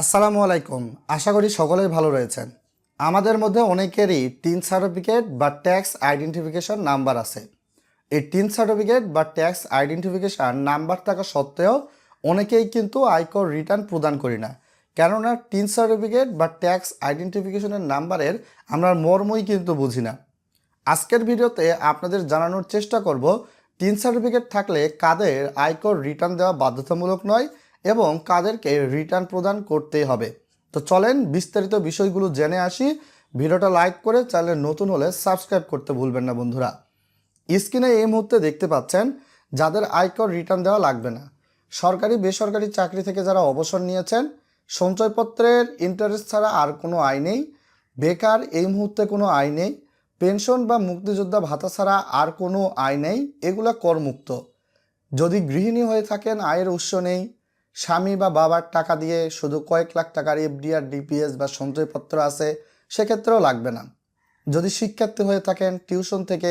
আসসালামু আলাইকুম। আশা করি সকলেই ভালো রয়েছেন। আমাদের মধ্যে অনেকেরই টিন সার্টিফিকেট বা ট্যাক্স আইডেন্টিফিকেশন নাম্বার আছে। এই টিন সার্টিফিকেট বা ট্যাক্স আইডেন্টিফিকেশন নাম্বার থাকা সত্ত্বেও অনেকেই কিন্তু আয়কর রিটার্ন প্রদান করি না। কেননা টিন সার্টিফিকেট বা ট্যাক্স আইডেন্টিফিকেশনের নাম্বারের আমরা মর্মই কিন্তু বুঝি না। আজকের ভিডিওতে আপনাদের জানানোর চেষ্টা করব টিন সার্টিফিকেট থাকলে কাদের আয়কর রিটার্ন দেওয়া বাধ্যতামূলক নয় এবং কাদেরকে রিটার্ন প্রদান করতেই হবে। তো চলেন বিস্তারিত বিষয়গুলো জেনে আসি। ভিডিওটা লাইক করে চ্যানেলে নতুন হলে সাবস্ক্রাইব করতে ভুলবেন না বন্ধুরা। স্ক্রিনে এই মুহূর্তে দেখতে পাচ্ছেন, যাদের আয়কর রিটার্ন দেওয়া লাগবে না। সরকারি, বেসরকারি চাকরি থেকে যারা অবসর নিয়েছেন, সঞ্চয়পত্রের ইন্টারেস্ট ছাড়া আর কোনো আয় নেই। বেকার, এই মুহূর্তে কোনো আয় নেই। পেনশন বা মুক্তিযোদ্ধা ভাতা ছাড়া আর কোনো আয় নেই। এগুলো করমুক্ত। যদি গৃহিণী হয়ে থাকেন, আয়ের উৎস নেই। স্বামী বা বাবার টাকা দিয়ে শুধু কয়েক লাখ টাকার এফডিআর, ডিপিএস বা সঞ্চয়পত্র আছে, সেক্ষেত্রেও লাগবে না। যদি শিক্ষার্থী হয়ে থাকেন, টিউশন থেকে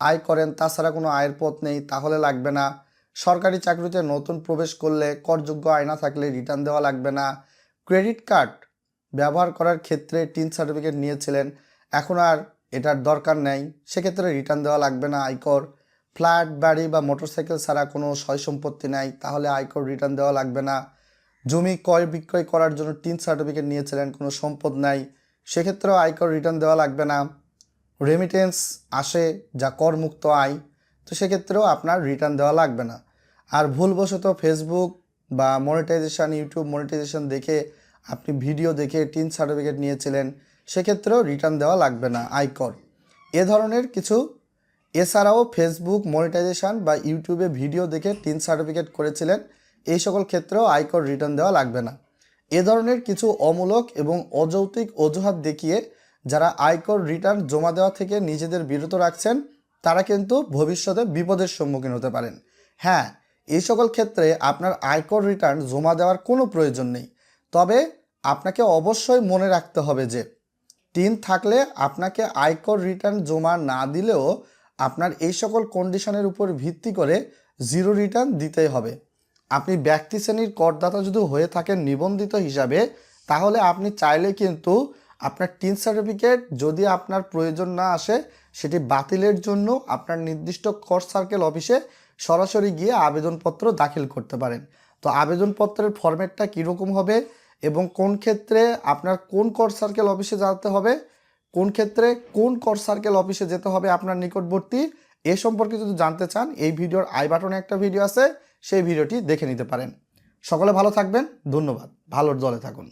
আয় করেন, তাছাড়া কোনো আয়ের পথ নেই, তাহলে লাগবে না। সরকারি চাকরিতে নতুন প্রবেশ করলে করযোগ্য আয় না থাকলে রিটার্ন দেওয়া লাগবে না। ক্রেডিট কার্ড ব্যবহার করার ক্ষেত্রে টিন সার্টিফিকেট নিয়েছিলেন, এখন আর এটার দরকার নেই, সেক্ষেত্রে রিটার্ন দেওয়া লাগবে না, আয়কর। ফ্ল্যাট, বাড়ি বা মোটরসাইকেল ছাড়া কোনো সয় সম্পত্তি নাই, তাহলে আয়কর রিটার্ন দেওয়া লাগবে না। জমি ক্রয় বিক্রয় করার জন্য টিন সার্টিফিকেট নিয়েছিলেন, কোনো সম্পদ নাই, সেক্ষেত্রেও আয়কর রিটার্ন দেওয়া লাগবে না। রেমিটেন্স আসে যা করমুক্ত আয়, তো সেক্ষেত্রেও আপনার রিটার্ন দেওয়া লাগবে না। আর ভুলবশত ফেসবুক বা মনিটাইজেশান ইউটিউব মনিটাইজেশান দেখে আপনি ভিডিও দেখে টিন সার্টিফিকেট নিয়েছিলেন, সেক্ষেত্রেও রিটার্ন দেওয়া লাগবে না আয়কর এ ধরনের কিছু এছাড়াও ফেসবুক মনিটাইজেশন বা ইউটিউবে ভিডিও দেখে টিন সার্টিফিকেট করেছিলেন। এই সকল ক্ষেত্রেও আয়কর রিটার্ন দেওয়া লাগবে না। এ ধরনের কিছু অমূলক এবং অযৌক্তিক অজুহাত দেখিয়ে যারা আয়কর রিটার্ন জমা দেওয়া থেকে নিজেদের বিরত রাখছেন, তারা কিন্তু ভবিষ্যতে বিপদের সম্মুখীন হতে পারেন। হ্যাঁ এই সকল ক্ষেত্রে আপনার আয়কর রিটার্ন জমা দেওয়ার কোনো প্রয়োজন নেই। তবে আপনাকে অবশ্যই মনে রাখতে হবে যে টিন থাকলে আপনাকে আয়কর রিটার্ন জমা না দিলেও আপনার এই সকল কন্ডিশনের উপর ভিত্তি করে জিরো রিটার্ন দিতেই হবে। আপনি ব্যক্তি শ্রেণির করদাতা যদি হয়ে থাকেন নিবন্ধিত হিসাবে, তাহলে আপনি চাইলে কিন্তু আপনার টিন সার্টিফিকেট যদি আপনার প্রয়োজন না আসে, সেটি বাতিলের জন্য আপনার নির্দিষ্ট কর সার্কেল অফিসে সরাসরি গিয়ে আবেদনপত্র দাখিল করতে পারেন। তো আবেদনপত্রের ফরম্যাটটা কীরকম হবে এবং কোন ক্ষেত্রে আপনার কোন কর সার্কেল অফিসে যেতে হবে কোন ক্ষেত্রে কোন কর সার্কেল অফিসে যেতে হবে আপনার নিকটবর্তী, এ সম্পর্কে যদি জানতে চান, এই ভিডিওর আই বাটনে একটা ভিডিও আছে, সেই ভিডিওটি দেখে নিতে পারেন। সকলে ভালো থাকবেন, ধন্যবাদ। ভালোর দলে থাকুন।